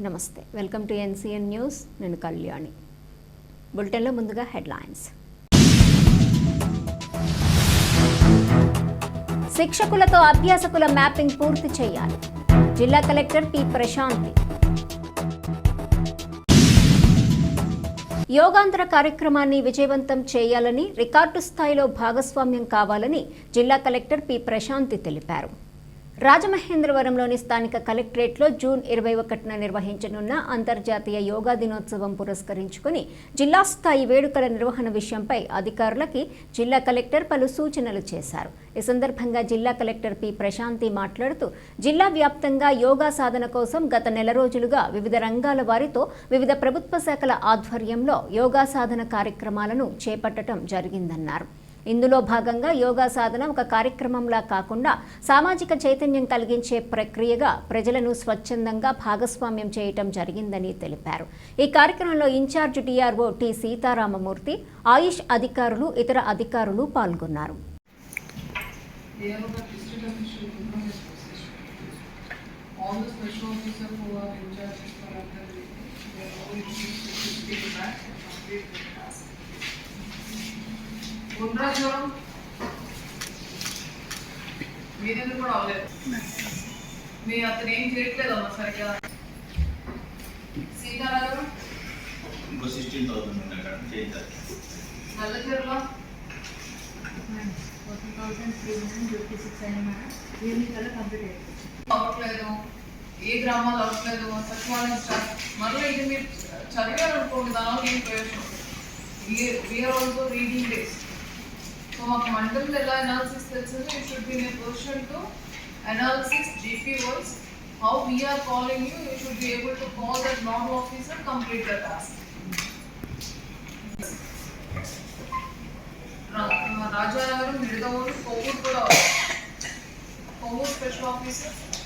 నమస్తే. Welcome to NCN news. నేను కళ్యాణి. బులెటిన్లో ముందుగా హెడ్లైన్స్. శిక్షకులతో అభ్యాసకుల మ్యాపింగ్ పూర్తి చేయాలి. జిల్లా కలెక్టర్ పి. ప్రశాంతి. యోగాంధ్ర కార్యక్రమాన్ని విజయవంతం చేయాలని రికార్డు స్థాయిలో భాగస్వామ్యం కావాలని జిల్లా కలెక్టర్ పి. ప్రశాంతి తెలిపారు. రాజమహేంద్రవరంలోని స్థానిక కలెక్టరేట్లో జూన్ ఇరవై ఒకటిన నిర్వహించనున్న అంతర్జాతీయ యోగా దినోత్సవం పురస్కరించుకుని జిల్లా స్థాయి వేడుకల నిర్వహణ విషయంపై అధికారులకి జిల్లా కలెక్టర్ పలు సూచనలు చేశారు. ఈ సందర్భంగా జిల్లా కలెక్టర్ పి. ప్రశాంతి మాట్లాడుతూ జిల్లా వ్యాప్తంగా యోగా సాధన కోసం గత నెల రోజులుగా వివిధ రంగాల వారితో వివిధ ప్రభుత్వ శాఖల ఆధ్వర్యంలో యోగా సాధన కార్యక్రమాలను చేపట్టడం జరిగిందన్నారు. ఇందులో భాగంగా యోగా సాధన ఒక కార్యక్రమంలా కాకుండా సామాజిక చైతన్యం కలిగించే ప్రక్రియగా ప్రజలను స్వచ్ఛందంగా భాగస్వామ్యం చేయటం జరిగిందని తెలిపారు. ఈ కార్యక్రమంలో in charge DRO T Seetharamamurthy Ayush అధికారులు ఇతర అధికారులు పాల్గొన్నారు. గుండ్రాజవరం. మీరెందుకు కూడా అవ్వలేదు. మీ అతను ఏం చేయట్లేదమ్మా సరిగ్గా? సీతారాగరం ఇంకో సిక్స్టీన్ థౌసండ్ ఉంది అక్కడ చేయించాలి నల్లచెరులో? అవ్వట్లేదు ఏ గ్రామాలు అవ్వట్లేదు సచివాలయం స్టాఫ్ మరలా ఇది మీరు చదివారు అనుకోండి దానివల్ల ఏం ప్రయోజనం? వీఆర్ ఆల్సో రీడింగ్ డేస్ మాకు మండలంలో ఎలా అనాలిసిస్ తెలిసిందో you should be in position to analysis GP words how we are calling you you should be able to call that non officer complete the task Rajanagaram Nidadavolu Kovvur కూడా Kovvur special officer